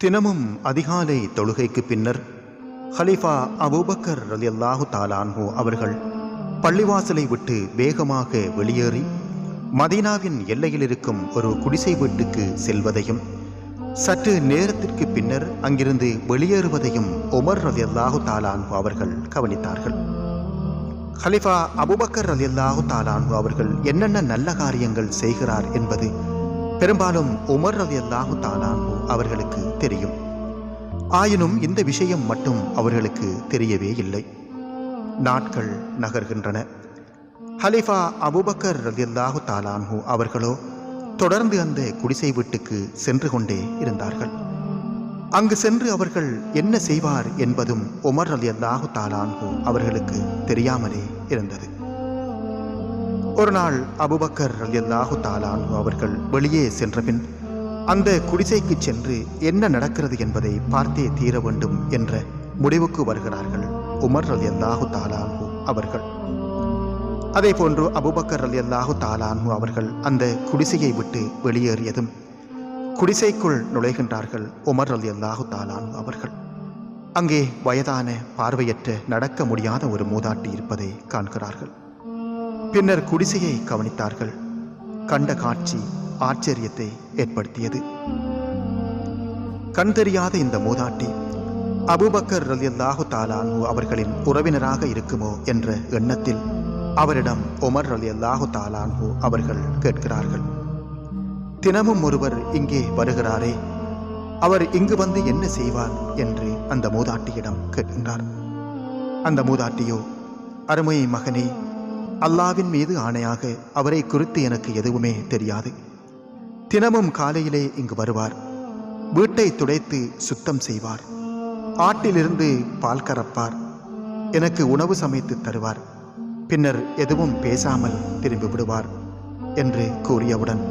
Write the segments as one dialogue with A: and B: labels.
A: தினமும் அதிகாலை தொழுகைக்கு பின்னர் ஹலிஃபா அபூபக்கர் ரலியல்லாஹு தாலான்ஹோ அவர்கள் பள்ளிவாசலை விட்டு வேகமாக வெளியேறி மதீனாவின் எல்லையில் இருக்கும் ஒரு குடிசை வீட்டுக்கு செல்வதையும் சற்று நேரத்திற்கு பின்னர் அங்கிருந்து வெளியேறுவதையும் உமர் ரலியல்லாஹு தாலான்ஹு அவர்கள் கவனித்தார்கள். ஹலிஃபா அபுபக்கர் ரலியல்லாஹு தாலான்ஹு அவர்கள் என்னென்ன நல்ல காரியங்கள் செய்கிறார் என்பது பெரும்பாலும் உமர் ரலியல்லாஹு தாலான்ஹு அவர்களுக்கு தெரியும். ஆயினும் இந்த விஷயம் மட்டும் அவர்களுக்கு தெரியவே இல்லை. நாட்கள் நகர்கின்றன. ஹலிஃபா அபுபக்கர் ரலியல்லாஹு தாலான்ஹு அவர்களோ தொடர்ந்து அந்த குடிசை வீட்டுக்கு சென்று கொண்டே இருந்தார்கள். அங்கு சென்று அவர்கள் என்ன செய்வார் என்பதும் உமர் ரலியல்லாஹு தாலான்ஹு அவர்களுக்கு தெரியாமலே இருந்தது. ஒரு நாள் அபுபக்கர் ரலியல்லாஹு தாலான்ஹு அவர்கள் வெளியே சென்றபின் அந்த குடிசைக்கு சென்று என்ன நடக்கிறது என்பதை பார்த்தே தீர வேண்டும் என்ற முடிவுக்கு வருகிறார்கள் உமர் ரலியல்லாஹு தாலான்ஹு அவர்கள். அதே போன்று அபுபக்கர் ரலியல்லாஹு தாலான்ஹு அவர்கள் அந்த குடிசையை விட்டு வெளியேறியதும் குடிசைக்குள் நுழைகின்றார்கள் உமர் ரலியல்லாஹு தாலான்ஹு அவர்கள். அங்கே வயதான பார்வையற்ற நடக்க முடியாத ஒரு மூதாட்டி இருப்பதை காண்கிறார்கள். பின்னர் குடிசையை கவனித்தார்கள். கண்ட காட்சி ஆச்சரியத்தை ஏற்படுத்தியது. கண் தெரியாத இந்த மூதாட்டி அபூபக்கர் ரலியல்லாஹு தாலான்ஹு அவர்களின் உறவினராக இருக்குமோ என்ற எண்ணத்தில் அவரிடம் உமர் ரலியல்லாஹு தாலான்ஹு அவர்கள் கேட்கிறார்கள். தினமும் ஒருவர் இங்கே வருகிறாரே அவர் இங்கு வந்து என்ன செய்வார் என்று அந்த மூதாட்டியிடம் கேட்கின்றார். அந்த மூதாட்டியோ அருமை மகனே அல்லாவின் மீது ஆணையாக அவரை குறித்து எனக்கு எதுவுமே தெரியாது. தினமும் காலையிலே இங்கு வருவார். வீட்டை துடைத்து சுத்தம் செய்வார். ஆட்டிலிருந்து பால் கறப்பார். எனக்கு உணவு சமைத்து தருவார். பின்னர் எதுவும் பேசாமல் திரும்பி விடுவார் என்று கூறியவுடன்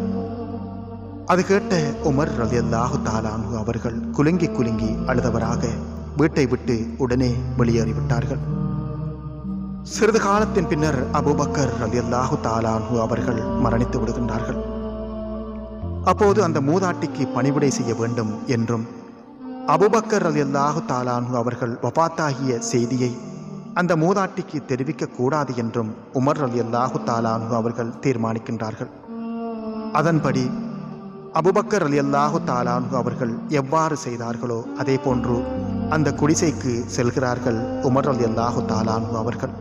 A: அது கேட்ட உமர் ரலியல்லாஹு தாலானு அவர்கள் குலுங்கி குலுங்கி அழுதவராக வீட்டை விட்டு உடனே வெளியேறிவிட்டார்கள். சிறிது காலத்தின் பின்னர் அபூபக்கர் ரலியல்லாஹு தாலானு அவர்கள் மரணித்து விடுகின்றார்கள். அப்போது அந்த மூதாட்டிக்கு பணிவிடை செய்ய வேண்டும் என்றும் அபுபக்கர் ரலியல்லாஹு தாலானு அவர்கள் வபாத்தாகிய செய்தியை அந்த மூதாட்டிக்கு தெரிவிக்க கூடாது என்றும் உமர் ரலியல்லாஹு தாலானு அவர்கள் தீர்மானிக்கின்றார்கள். அதன்படி அபுபக்கர் ரலியல்லாஹு தாலானு அவர்கள் எவ்வாறு செய்தார்களோ அதே போன்று அந்த குடிசைக்கு செல்கிறார்கள் உமர் ரலியல்லாஹு தாலானு அவர்கள்.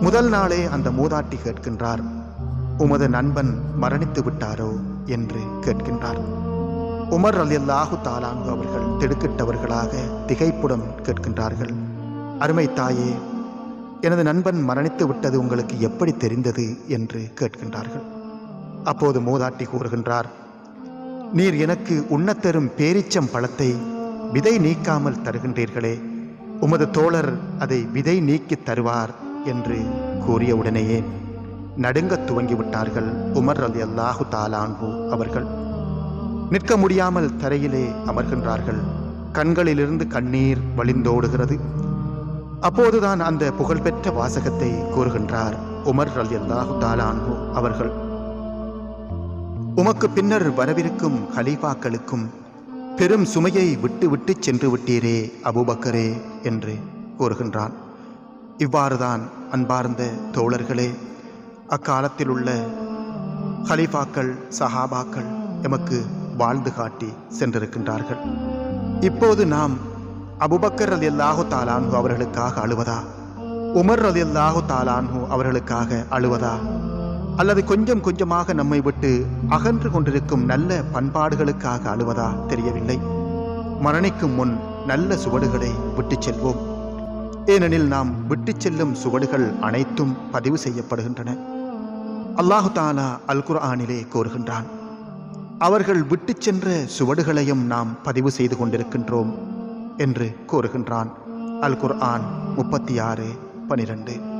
A: முதல் நாளே அந்த மூதாட்டி கேட்கின்றார் உமது நண்பன் மரணித்து விட்டாரோ? என்று கேட்கின்றார். உமர் ரலியல்லாஹு தாலாங்கு அவர்கள் திடுக்கிட்டவர்களாக திகைப்புடன் கேட்கின்றார்கள். அருமை தாயே எனது நண்பன் மரணித்து விட்டது உங்களுக்கு எப்படி தெரிந்தது? என்று கேட்கின்றார்கள். அப்போது மூதாட்டி கூறுகின்றார் நீர் எனக்கு உண்ணத்தரும் பேரிச்சம் பழத்தை விதை நீக்காமல் தருகின்றீர்களே. உமது தோழர் அதை விதை நீக்கித் தருவார் என்று கூறிய உடனேயே நடுங்கத் துவங்கிவிட்டார்கள் உமர் அலி அல்லாஹு தாலான்பு அவர்கள். நிற்க முடியாமல் தரையிலே அமர்கின்றார்கள். கண்களிலிருந்து கண்ணீர் வழிந்தோடுகிறது. அப்போதுதான் அந்த புகழ்பெற்ற வாசகத்தை கூறுகின்றார் உமர் அலி அல்லாஹு தாலான்பு அவர்கள். உமக்கு பின்னர் வரவிருக்கும் ஹலீஃபாக்களுக்கும் பெரும் சுமையை விட்டு விட்டு சென்று விட்டீரே அபூபக்கரே என்று கூறுகின்றான். இவ்வாறுதான் அன்பார்ந்த தோழர்களே அக்காலத்தில் உள்ள ஹலீஃபாக்கள் சஹாபாக்கள் எமக்கு வாழ்ந்து காட்டி சென்றிருக்கின்றார்கள். இப்போது நாம் அபுபக்கர் அலி அல்லாஹு தாலான்ஹு அவர்களுக்காக அழுவதா? உமர் அலி அல்லாஹு தாலான்ஹு அவர்களுக்காக அழுவதா? அல்லது கொஞ்சம் கொஞ்சமாக நம்மை விட்டு அகன்று கொண்டிருக்கும் நல்ல பண்பாடுகளுக்காக அழுவதா தெரியவில்லை. மரணிக்கும் முன் நல்ல சுவடுகளை விட்டுச் செல்வோம். ஏனெனில் நாம் விட்டுச் செல்லும் சுவடுகள் அனைத்தும் பதிவு செய்யப்படுகின்றன. அல்லாஹு தாலா அல் குர்ஆனிலே கூறுகின்றான் அவர்கள் விட்டுச் சென்ற சுவடுகளையும் நாம் பதிவு செய்து கொண்டிருக்கின்றோம் என்று கூறுகின்றான் அல் குர்ஆன் முப்பத்தி ஆறு பனிரெண்டு.